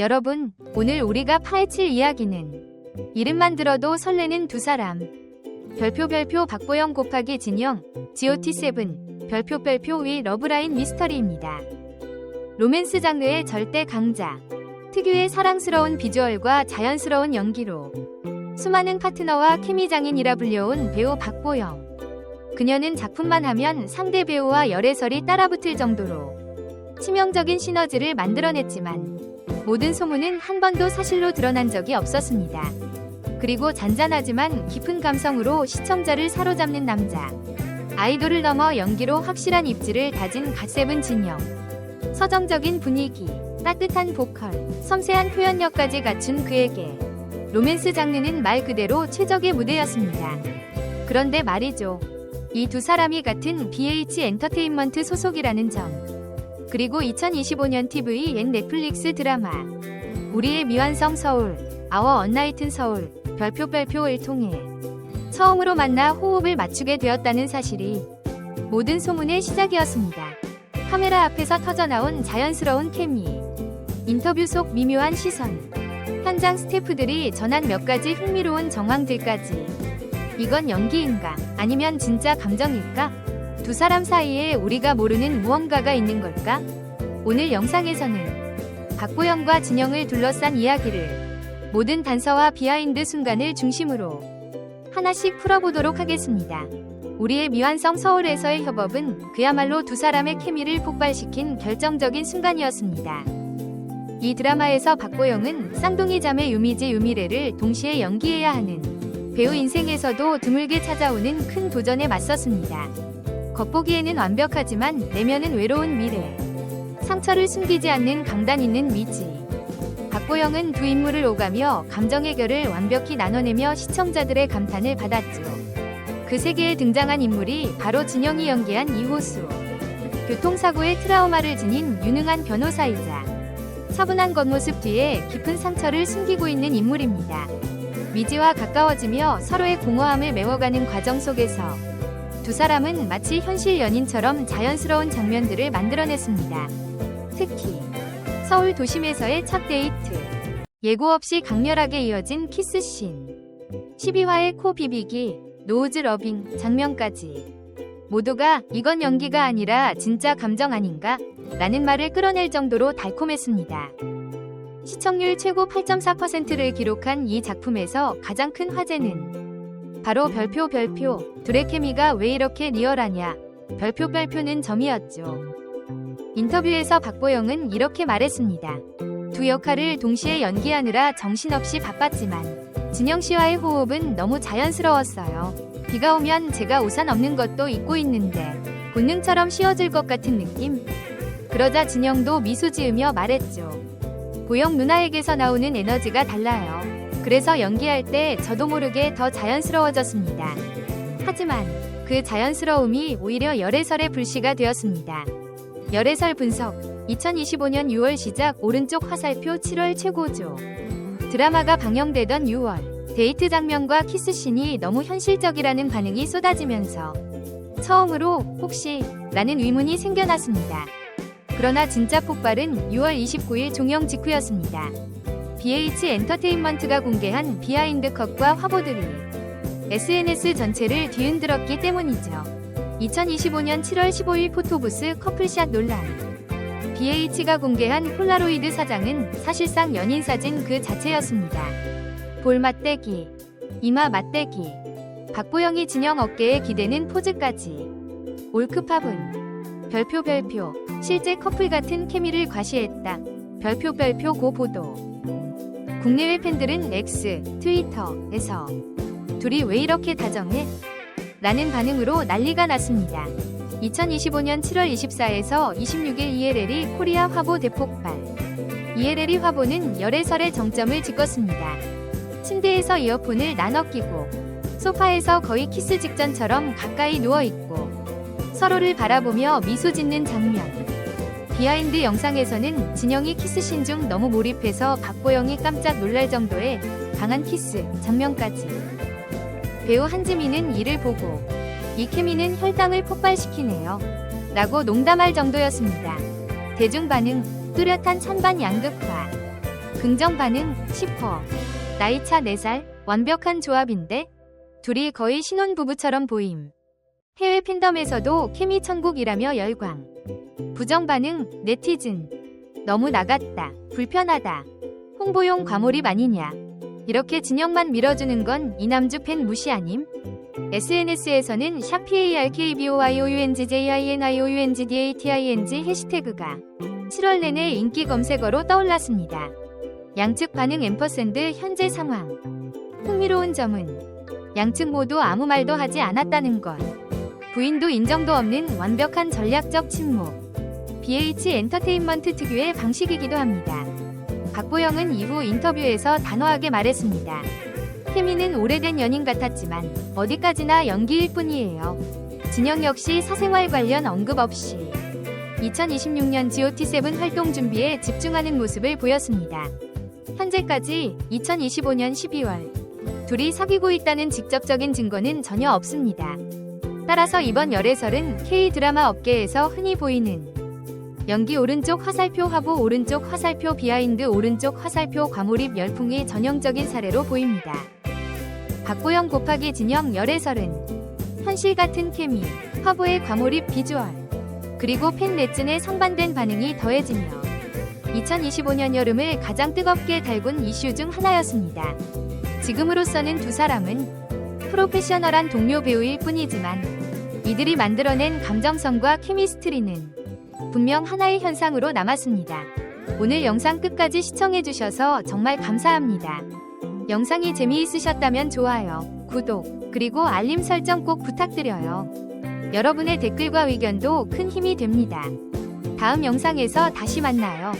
여러분, 오늘 우리가 파헤칠 이야기는 이름만 들어도 설레는 두 사람. 별표 별표 박보영 곱하기 진영, GOT7, 별표 별표 위 러브라인 미스터리입니다. 로맨스 장르의 절대 강자. 특유의 사랑스러운 비주얼과 자연스러운 연기로 수많은 파트너와 케미 장인이라 불려온 배우 박보영. 그녀는 작품만 하면 상대 배우와 열애설이 따라붙을 정도로 치명적인 시너지를 만들어냈지만 모든 소문은 한 번도 사실로 드러난 적이 없었습니다. 그리고 잔잔하지만 깊은 감성으로 시청자를 사로잡는 남자. 아이돌을 넘어 연기로 확실한 입지를 다진 갓세븐 진영. 서정적인 분위기, 따뜻한 보컬, 섬세한 표현력까지 갖춘 그에게 로맨스 장르는 말 그대로 최적의 무대였습니다. 그런데 말이죠. 이 두 사람이 같은 BH 엔터테인먼트 소속이라는 점. 그리고 2025년 TV 앤 넷플릭스 드라마 우리의 미완성 서울, 아워 언나이튼 서울, 별표 별표를 통해 처음으로 만나 호흡을 맞추게 되었다는 사실이 모든 소문의 시작이었습니다. 카메라 앞에서 터져나온 자연스러운 케미, 인터뷰 속 미묘한 시선, 현장 스태프들이 전한 몇 가지 흥미로운 정황들까지 이건 연기인가 아니면 진짜 감정일까? 두 사람 사이에 우리가 모르는 무언가가 있는 걸까? 오늘 영상에서는 박보영과 진영을 둘러싼 이야기를 모든 단서와 비하인드 순간을 중심으로 하나씩 풀어보도록 하겠습니다. 우리의 미완성 서울에서의 협업은 그야말로 두 사람의 케미를 폭발시킨 결정적인 순간이었습니다. 이 드라마에서 박보영은 쌍둥이 자매 유미지 유미래를 동시에 연기해야 하는 배우 인생에서도 드물게 찾아오는 큰 도전에 맞섰습니다. 겉보기에는 완벽하지만 내면은 외로운 미래. 상처를 숨기지 않는 강단 있는 미지. 박보영은 두 인물을 오가며 감정의 결을 완벽히 나눠내며 시청자들의 감탄을 받았죠. 그 세계에 등장한 인물이 바로 진영이 연기한 이호수. 교통사고의 트라우마를 지닌 유능한 변호사이자 차분한 겉모습 뒤에 깊은 상처를 숨기고 있는 인물입니다. 미지와 가까워지며 서로의 공허함을 메워가는 과정 속에서 두 사람은 마치 현실 연인처럼 자연스러운 장면들을 만들어냈습니다. 특히 서울 도심에서의 첫 데이트, 예고 없이 강렬하게 이어진 키스씬, 12화의 코 비비기, 노즈 러빙 장면까지 모두가 이건 연기가 아니라 진짜 감정 아닌가? 라는 말을 끌어낼 정도로 달콤했습니다. 시청률 최고 8.4%를 기록한 이 작품에서 가장 큰 화제는 바로 별표 별표 둘의 케미가 왜 이렇게 리얼하냐 별표 별표는 점이었죠. 인터뷰에서 박보영은 이렇게 말했습니다. 두 역할을 동시에 연기하느라 정신없이 바빴지만 진영 씨와의 호흡은 너무 자연스러웠어요. 비가 오면 제가 우산 없는 것도 잊고 있는데 본능처럼 씌워질 것 같은 느낌? 그러자 진영도 미소 지으며 말했죠. 보영 누나에게서 나오는 에너지가 달라요. 그래서 연기할 때 저도 모르게 더 자연스러워졌습니다. 하지만 그 자연스러움이 오히려 열애설의 불씨가 되었습니다. 열애설 분석 2025년 6월 시작 오른쪽 화살표 7월 최고조 드라마가 방영되던 6월 데이트 장면과 키스씬이 너무 현실적이라는 반응이 쏟아지면서 처음으로 혹시 라는 의문이 생겨났습니다. 그러나 진짜 폭발은 6월 29일 종영 직후였습니다. BH 엔터테인먼트가 공개한 비하인드 컷과 화보들이 SNS 전체를 뒤흔들었기 때문이죠. 2025년 7월 15일 포토부스 커플샷 논란. BH가 공개한 폴라로이드 사장은 사실상 연인 사진 그 자체였습니다. 볼 맞대기, 이마 맞대기, 박보영이 진영 어깨에 기대는 포즈까지. 올크팝은 별표 별표 실제 커플 같은 케미를 과시했다. 별표 별표 고 보도. 국내외 팬들은 X, 트위터에서 둘이 왜 이렇게 다정해? 라는 반응으로 난리가 났습니다. 2025년 7월 24에서 26일 ELL이 코리아 화보 대폭발. ELL이 화보는 열애설의 정점을 찍었습니다. 침대에서 이어폰을 나눠 끼고 소파에서 거의 키스 직전처럼 가까이 누워 있고 서로를 바라보며 미소 짓는 장면. 비하인드 영상에서는 진영이 키스신 중 너무 몰입해서 박보영이 깜짝 놀랄 정도의 강한 키스 장면까지. 배우 한지민은 이를 보고 이 케미는 혈당을 폭발시키네요. 라고 농담할 정도였습니다. 대중 반응 뚜렷한 찬반 양극화. 긍정 반응 10%. 나이차 4살, 완벽한 조합인데? 둘이 거의 신혼부부처럼 보임. 해외 팬덤에서도 케미 천국이라며 열광. 부정 반응, 네티즌. 너무 나갔다. 불편하다. 홍보용 과몰입 아니냐. 이렇게 진영만 밀어주는 건 이남주 팬 무시 아님? SNS에서는 샵PARKBOIOUNGJINIOUNGDATING 해시태그가 7월 내내 인기 검색어로 떠올랐습니다. 양측 반응 앰퍼샌드 현재 상황. 흥미로운 점은 양측 모두 아무 말도 하지 않았다는 것. 부인도 인정도 없는 완벽한 전략적 침묵. BH 엔터테인먼트 특유의 방식이기도 합니다. 박보영은 이후 인터뷰에서 단호하게 말했습니다. 케미는 오래된 연인 같았지만 어디까지나 연기일 뿐이에요. 진영 역시 사생활 관련 언급 없이 2026년 GOT7 활동 준비에 집중하는 모습을 보였습니다. 현재까지 2025년 12월 둘이 사귀고 있다는 직접적인 증거는 전혀 없습니다. 따라서 이번 열애설은 K-드라마 업계에서 흔히 보이는 연기 오른쪽 화살표 화보 오른쪽 화살표 비하인드 오른쪽 화살표 과몰입 열풍의 전형적인 사례로 보입니다. 박보영 곱하기 진영 열애설은 현실 같은 케미, 화보의 과몰입 비주얼, 그리고 팬 네즌의 상반된 반응이 더해지며 2025년 여름을 가장 뜨겁게 달군 이슈 중 하나였습니다. 지금으로서는 두 사람은 프로페셔널한 동료 배우일 뿐이지만 이들이 만들어낸 감정성과 케미스트리는 분명 하나의 현상으로 남았습니다. 오늘 영상 끝까지 시청해주셔서 정말 감사합니다. 영상이 재미있으셨다면 좋아요, 구독, 그리고 알림 설정 꼭 부탁드려요. 여러분의 댓글과 의견도 큰 힘이 됩니다. 다음 영상에서 다시 만나요.